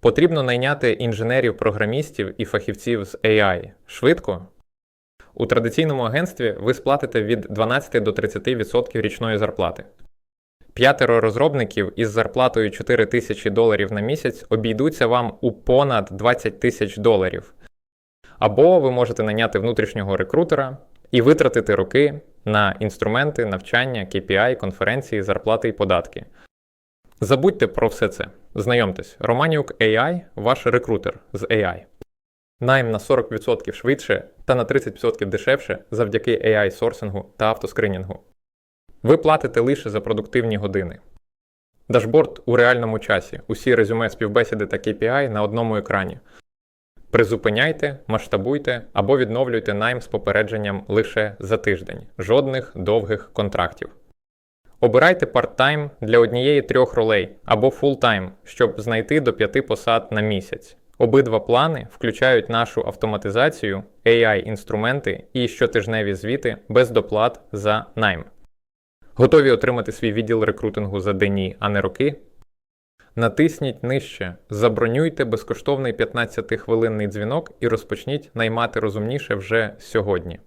Потрібно найняти інженерів-програмістів і фахівців з AI швидко. У традиційному агентстві ви сплатите від 12 до 30% річної зарплати. П'ятеро розробників із зарплатою 4 тисячі доларів на місяць обійдуться вам у понад 20 тисяч доларів. Або ви можете наняти внутрішнього рекрутера і витратити роки на інструменти, навчання, KPI, конференції, зарплати і податки. Забудьте про все це. Знайомтесь, Романюк AI – ваш рекрутер з AI. Найм на 40% швидше та на 30% дешевше завдяки AI-сорсингу та автоскринінгу. Ви платите лише за продуктивні години. Дашборд у реальному часі. Усі резюме співбесіди та KPI на одному екрані. Призупиняйте, масштабуйте або відновлюйте найм з попередженням лише за тиждень. Жодних довгих контрактів. Обирайте part-time для однієї трьох ролей або full-time, щоб знайти до п'яти посад на місяць. Обидва плани включають нашу автоматизацію, AI-інструменти і щотижневі звіти без доплат за найм. Готові отримати свій відділ рекрутингу за дні, а не роки? Натисніть нижче, забронюйте безкоштовний 15-хвилинний дзвінок і розпочніть наймати розумніше вже сьогодні.